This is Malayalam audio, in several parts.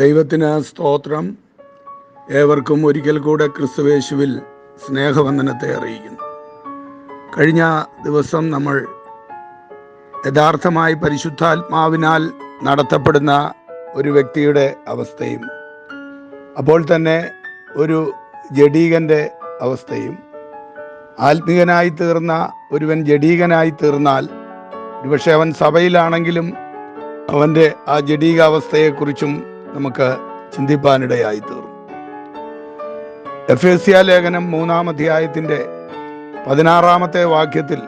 ദൈവത്തിന് സ്തോത്രം. ഏവർക്കും ഒരിക്കൽ കൂടെ ക്രിസ്തുവേശുവിൽ സ്നേഹവന്ദനത്തെ അറിയിക്കുന്നു. കഴിഞ്ഞ ദിവസം നമ്മൾ യഥാർത്ഥമായി പരിശുദ്ധാത്മാവിനാൽ നടത്തപ്പെടുന്ന ഒരു വ്യക്തിയുടെ അവസ്ഥയും അപ്പോൾ തന്നെ ഒരു ജഡീകന്റെ അവസ്ഥയും ആത്മീകനായി തീർന്ന ഒരുവൻ ജഡീകനായി തീർന്നാൽ ഒരുപക്ഷെ അവൻ സഭയിലാണെങ്കിലും അവന്റെ ആ ജഡീകാവസ്ഥയെക്കുറിച്ചും നമുക്ക് ചിന്തിപ്പാനിടയായി തീർന്നു എഫ് എസ് ലേഖനം മൂന്നാം അധ്യായത്തിന്റെ പതിനാറാമത്തെ വാക്യത്തിൽ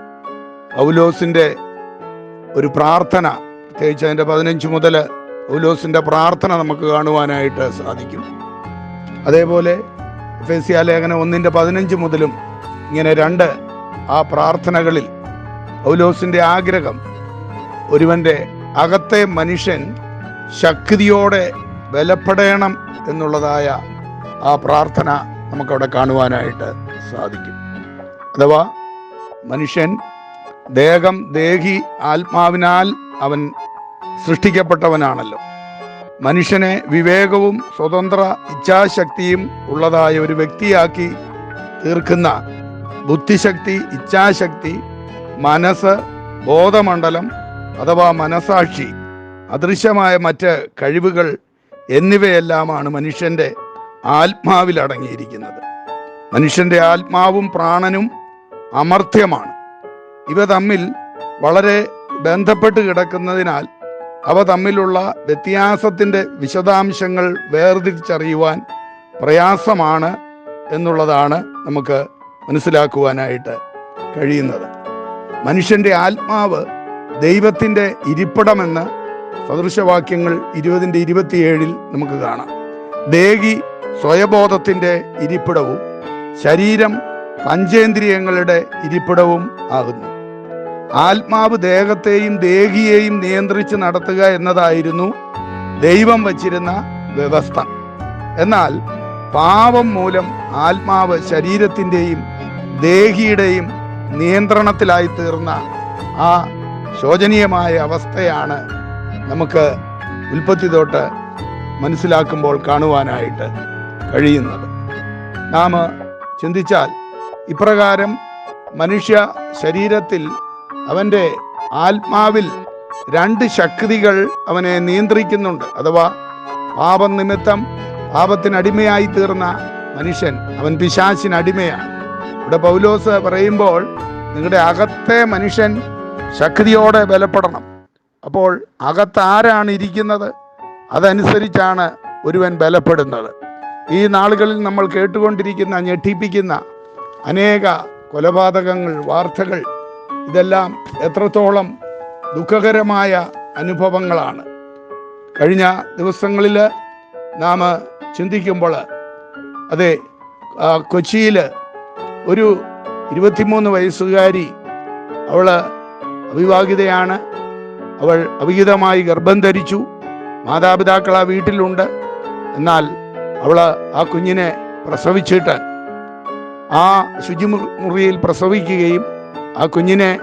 പൗലോസിന്റെ ഒരു പ്രാർത്ഥന പ്രത്യേകിച്ച് അതിന്റെ പതിനഞ്ച് മുതൽ പൗലോസിന്റെ പ്രാർത്ഥന നമുക്ക് കാണുവാനായിട്ട് സാധിക്കും. അതേപോലെ എഫ് എസ് ലേഖനം ഒന്നിന്റെ പതിനഞ്ച് മുതലും ഇങ്ങനെ രണ്ട് ആ പ്രാർത്ഥനകളിൽ പൗലോസിന്റെ ആഗ്രഹം ഒരുവന്റെ അകത്തെ മനുഷ്യൻ ശക്തിയോടെ ബലപ്പെടണം എന്നുള്ളതായ ആ പ്രാർത്ഥന നമുക്കവിടെ കാണുവാനായിട്ട് സാധിക്കും. അഥവാ മനുഷ്യൻ ദേഹം ദേഹി ആത്മാവിനാൽ അവൻ സൃഷ്ടിക്കപ്പെട്ടവനാണല്ലോ. മനുഷ്യനെ വിവേകവും സ്വതന്ത്ര ഇച്ഛാശക്തിയും ഉള്ളതായ ഒരു വ്യക്തിയാക്കി തീർക്കുന്ന ബുദ്ധിശക്തി ഇച്ഛാശക്തി മനസ്സ് ബോധമണ്ഡലം അഥവാ മനസാക്ഷി അദൃശ്യമായ മറ്റ് കഴിവുകൾ എന്നിവയെല്ലാമാണ് മനുഷ്യന്റെ ആത്മാവിൽ അടങ്ങിയിരിക്കുന്നത്. മനുഷ്യന്റെ ആത്മാവും പ്രാണനും അമർത്യമാണ്. ഇവ തമ്മിൽ വളരെ ബന്ധപ്പെട്ട് കിടക്കുന്നതിനാൽ അവ തമ്മിലുള്ള വ്യത്യാസത്തിന്റെ വിശദാംശങ്ങൾ വേർതിരിച്ചറിയുവാൻ പ്രയാസമാണ് എന്നുള്ളതാണ് നമുക്ക് മനസ്സിലാക്കുവാനായിട്ട് കഴിയുന്നത്. മനുഷ്യന്റെ ആത്മാവ് ദൈവത്തിന്റെ ഇരിപ്പിടമെന്ന് സദൃശവാക്യങ്ങൾ ഇരുപതിന്റെ ഇരുപത്തിയേഴിൽ നമുക്ക് കാണാം. ദേഹി സ്വയബോധത്തിന്റെ ഇരിപ്പിടവും ശരീരം പഞ്ചേന്ദ്രിയങ്ങളുടെ ഇരിപ്പിടവും ആകുന്നു. ആത്മാവ് ദേഹത്തെയും ദേഹിയെയും നിയന്ത്രിച്ച് നടത്തുക എന്നതായിരുന്നു ദൈവം വച്ചിരുന്ന വ്യവസ്ഥ. എന്നാൽ പാപം മൂലം ആത്മാവ് ശരീരത്തിന്റെയും ദേഹിയുടെയും നിയന്ത്രണത്തിലായി തീർന്ന ആ ശോചനീയമായ അവസ്ഥയാണ് നമുക്ക് ഉൽപ്പത്തി തൊട്ട് മനസ്സിലാക്കുമ്പോൾ കാണുവാനായിട്ട് കഴിയുന്നത്. നാം ചിന്തിച്ചാൽ ഇപ്രകാരം മനുഷ്യ ശരീരത്തിൽ അവന്റെ ആത്മാവിൽ രണ്ട് ശക്തികൾ അവനെ നിയന്ത്രിക്കുന്നുണ്ട്. അഥവാ പാപം നിമിത്തം പാപത്തിനടിമയായി തീർന്ന മനുഷ്യൻ അവൻ പിശാചിനടിമയാണ്. ഇവിടെ പൗലോസ് പറയുമ്പോൾ നിങ്ങളുടെ അകത്തെ മനുഷ്യൻ ശക്തിയോടെ ബലപ്പെടണം. അപ്പോൾ അകത്ത് ആരാണ് ഇരിക്കുന്നത് അതനുസരിച്ചാണ് ഒരുവൻ ബലപ്പെടുന്നത്. ഈ നാളുകളിൽ നമ്മൾ കേട്ടുകൊണ്ടിരിക്കുന്ന ഞെട്ടിപ്പിക്കുന്ന അനേക കൊലപാതകങ്ങൾ വാർത്തകൾ ഇതെല്ലാം എത്രത്തോളം ദുഃഖകരമായ അനുഭവങ്ങളാണ്. കഴിഞ്ഞ ദിവസങ്ങളിൽ നാം ചിന്തിക്കുമ്പോൾ അതെ കൊച്ചിയിൽ ഒരു ഇരുപത്തിമൂന്ന് വയസ്സുകാരി അവൾ അവിവാഹിതയാണ്. അവൾ അവിഹിതമായി ഗർഭം ധരിച്ചു. മാതാപിതാക്കൾ ആ വീട്ടിലുണ്ട്. എന്നാൽ അവൾ ആ കുഞ്ഞിനെ പ്രസവിച്ചിട്ട് ആ ശുചിമുറിയിൽ പ്രസവിക്കുകയും ആ കുഞ്ഞിനെ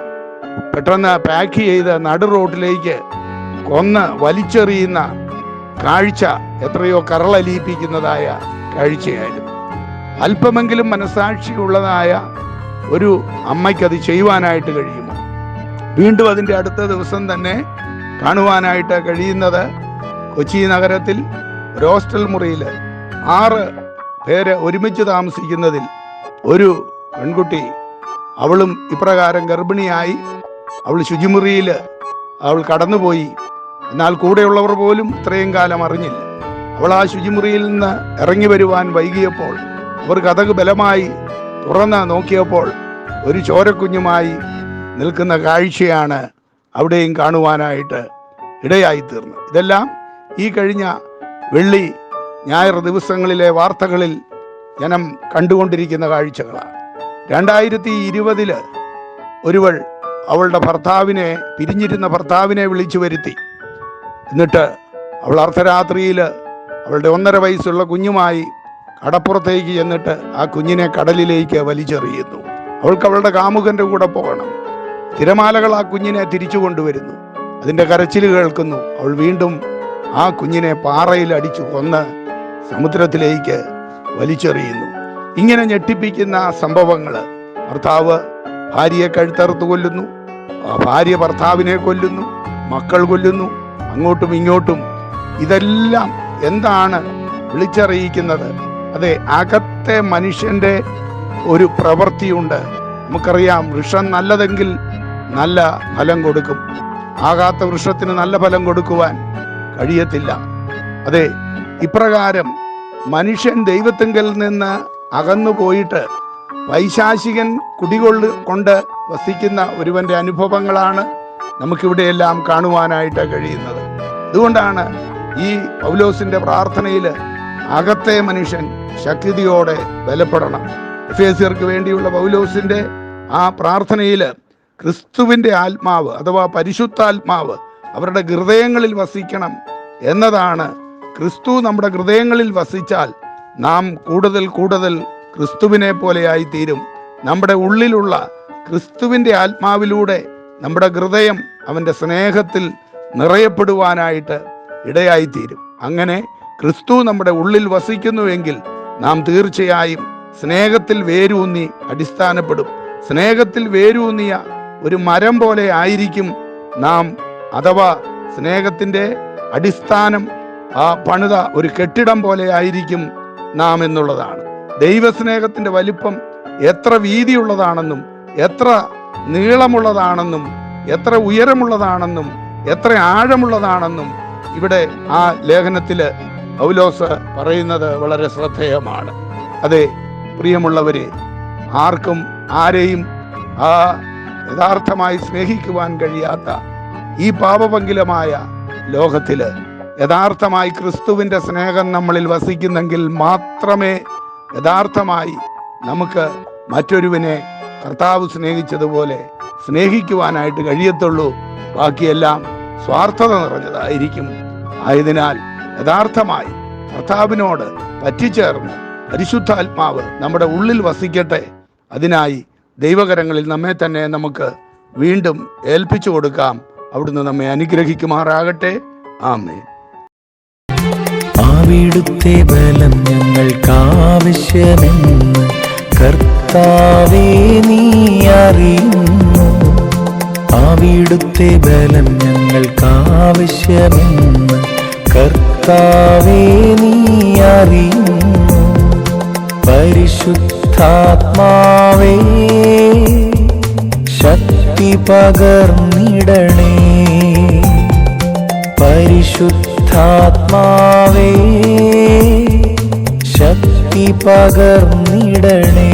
പെട്ടെന്ന് പാക്ക് ചെയ്ത് നടു റോട്ടിലേക്ക് കൊന്ന് വലിച്ചെറിയുന്ന കാഴ്ച എത്രയോ കരളലിയിപ്പിക്കുന്നതായ കാഴ്ചയായിരുന്നു. അല്പമെങ്കിലും മനസാക്ഷിയുള്ളതായ ഒരു അമ്മയ്ക്കത് ചെയ്യുവാനായിട്ട് കഴിയുമോ? വീണ്ടും അതിന്റെ അടുത്ത ദിവസം തന്നെ കാണുവാനായിട്ട് കഴിയുന്നത് കൊച്ചി നഗരത്തിൽ ഒരു ഹോസ്റ്റൽ മുറിയിൽ ആറ് പേര് ഒരുമിച്ച് താമസിക്കുന്നതിൽ ഒരു പെൺകുട്ടി അവളും ഇപ്രകാരം ഗർഭിണിയായി അവൾ ശുചിമുറിയിൽ അവൾ കടന്നുപോയി. എന്നാൽ കൂടെയുള്ളവർ പോലും ഇത്രയും കാലം അറിഞ്ഞില്ല. അവൾ ആ ശുചിമുറിയിൽ നിന്ന് ഇറങ്ങി വരുവാൻ വൈകിയപ്പോൾ അവർ കഥക് ബലമായി തുറന്ന് നോക്കിയപ്പോൾ ഒരു ചോരക്കുഞ്ഞുമായി നിൽക്കുന്ന കാഴ്ചയാണ് അവിടെയും കാണുവാനായിട്ട് ഇടയായി തീർന്നത് ഇതെല്ലാം ഈ കഴിഞ്ഞ വെള്ളി ഞായർ ദിവസങ്ങളിലെ വാർത്തകളിൽ ജനം കണ്ടുകൊണ്ടിരിക്കുന്ന കാഴ്ചകളാണ്. രണ്ടായിരത്തി ഇരുപതിൽ ഒരുവൾ അവളുടെ ഭർത്താവിനെ പിരിഞ്ഞിരുന്ന ഭർത്താവിനെ വിളിച്ചു വരുത്തി. എന്നിട്ട് അവൾ അർദ്ധരാത്രിയിൽ അവളുടെ ഒന്നര വയസ്സുള്ള കുഞ്ഞുമായി കടപ്പുറത്തേക്ക് ചെന്നിട്ട് ആ കുഞ്ഞിനെ കടലിലേക്ക് വലിച്ചെറിയുന്നു. അവൾക്ക് അവളുടെ കാമുകന്റെ കൂടെ പോകണം. തിരമാലകൾ ആ കുഞ്ഞിനെ തിരിച്ചു കൊണ്ടുവരുന്നു. അതിന്റെ കരച്ചിൽ കേൾക്കുന്നു. അവൾ വീണ്ടും ആ കുഞ്ഞിനെ പാറയിൽ അടിച്ചു കൊന്ന് സമുദ്രത്തിലേക്ക് വലിച്ചെറിയുന്നു. ഇങ്ങനെ ഞെട്ടിപ്പിക്കുന്ന സംഭവങ്ങൾ ഭർത്താവ് ഭാര്യയെ കഴുത്തറുത്ത് കൊല്ലുന്നു. ഭാര്യ ഭർത്താവിനെ കൊല്ലുന്നു. മക്കൾ കൊല്ലുന്നു. അങ്ങോട്ടും ഇങ്ങോട്ടും. ഇതെല്ലാം എന്താണ് വിളിച്ചറിയിക്കുന്നത്? അതെ അകത്തെ മനുഷ്യന്റെ ഒരു പ്രവൃത്തിയുണ്ട്. നമുക്കറിയാം വൃക്ഷം നല്ലതെങ്കിൽ നല്ല ഫലം കൊടുക്കും. ആകാത്ത വൃക്ഷത്തിന് നല്ല ഫലം കൊടുക്കുവാൻ കഴിയത്തില്ല. അതെ ഇപ്രകാരം മനുഷ്യൻ ദൈവത്തിങ്കൽ നിന്ന് അകന്നു പോയിട്ട് വൈശാശികൻ കുടികൊള്ളു കൊണ്ട് വസിക്കുന്ന ഒരുവന്റെ അനുഭവങ്ങളാണ് നമുക്കിവിടെയെല്ലാം കാണുവാനായിട്ട് കഴിയുന്നത്. അതുകൊണ്ടാണ് ഈ പൗലോസിന്റെ പ്രാർത്ഥനയിൽ അകത്തെ മനുഷ്യൻ ശക്തിയോടെ ബലപ്പെടണം. എഫേസിയർക്ക് വേണ്ടിയുള്ള പൗലോസിന്റെ ആ പ്രാർത്ഥനയിൽ ക്രിസ്തുവിന്റെ ആത്മാവ് അഥവാ പരിശുദ്ധാത്മാവ് അവരുടെ ഹൃദയങ്ങളിൽ വസിക്കണം എന്നതാണ് ക്രിസ്തു നമ്മുടെ ഹൃദയങ്ങളിൽ വസിച്ചാൽ നാം കൂടുതൽ കൂടുതൽ ക്രിസ്തുവിനെ പോലെയായി തീരും നമ്മുടെ ഉള്ളിലുള്ള ക്രിസ്തുവിന്റെ ആത്മാവിലൂടെ നമ്മുടെ ഹൃദയം അവന്റെ സ്നേഹത്തിൽ നിറയപ്പെടുവാനായിട്ട് ഇടയായിത്തീരും. അങ്ങനെ ക്രിസ്തു നമ്മുടെ ഉള്ളിൽ വസിക്കുന്നുവെങ്കിൽ നാം തീർച്ചയായും സ്നേഹത്തിൽ വേരൂന്നി അടിസ്ഥാനപ്പെടും. സ്നേഹത്തിൽ വേരൂന്നിയ ഒരു മരം പോലെ ആയിരിക്കും നാം അഥവാ സ്നേഹത്തിന്റെ അടിസ്ഥാനം ആ പണിത ഒരു കെട്ടിടം പോലെ ആയിരിക്കും നാം എന്നുള്ളതാണ്. ദൈവസ്നേഹത്തിന്റെ വലിപ്പം എത്ര വീതിയുള്ളതാണെന്നും എത്ര നീളമുള്ളതാണെന്നും എത്ര ഉയരമുള്ളതാണെന്നും എത്ര ആഴമുള്ളതാണെന്നും ഇവിടെ ആ ലേഖനത്തിൽ ഔലോസ് പറയുന്നത് വളരെ ശ്രദ്ധേയമാണ്. അതെ പ്രിയമുള്ളവരെ ആർക്കും ആരെയും ആ യഥാർത്ഥമായി സ്നേഹിക്കുവാൻ കഴിയാത്ത ഈ പാപപങ്കിലമായ ലോകത്തിൽ യഥാർത്ഥമായി ക്രിസ്തുവിന്റെ സ്നേഹം നമ്മളിൽ വസിക്കുന്നെങ്കിൽ മാത്രമേ യഥാർത്ഥമായി നമുക്ക് മറ്റൊരുവിനെ കർത്താവ് സ്നേഹിച്ചതുപോലെ സ്നേഹിക്കുവാനായിട്ട് കഴിയത്തുള്ളൂ. ബാക്കിയെല്ലാം സ്വാർത്ഥത നിറഞ്ഞതായിരിക്കും. ആയതിനാൽ യഥാർത്ഥമായി കർത്താവിനോട് പറ്റിച്ചേർന്ന് പരിശുദ്ധാത്മാവ് നമ്മുടെ ഉള്ളിൽ വസിക്കട്ടെ. അതിനായി ദൈവകരങ്ങളിൽ നമ്മെ തന്നെ നമുക്ക് വീണ്ടും ഏൽപ്പിച്ചു കൊടുക്കാം. അവിടുന്ന് നമ്മെ അനുഗ്രഹിക്കുമാറാകട്ടെ. ആമേ ആവിടുത്തെ ബലം ഞങ്ങൾക്കാവശ്യമെന്ന് കർത്താവേ നീ അറിയുന്നു. ആവിടുത്തെ ബലം ഞങ്ങൾക്കാവശ്യമെന്ന് കർത്താവേ നീ അറിയുന്നു. പരിശുദ്ധാത്മാവേ ശക്തി പകർന്നിടണേ. പരിശുദ്ധാത്മാവേ ശക്തി പകർന്നിടണേ.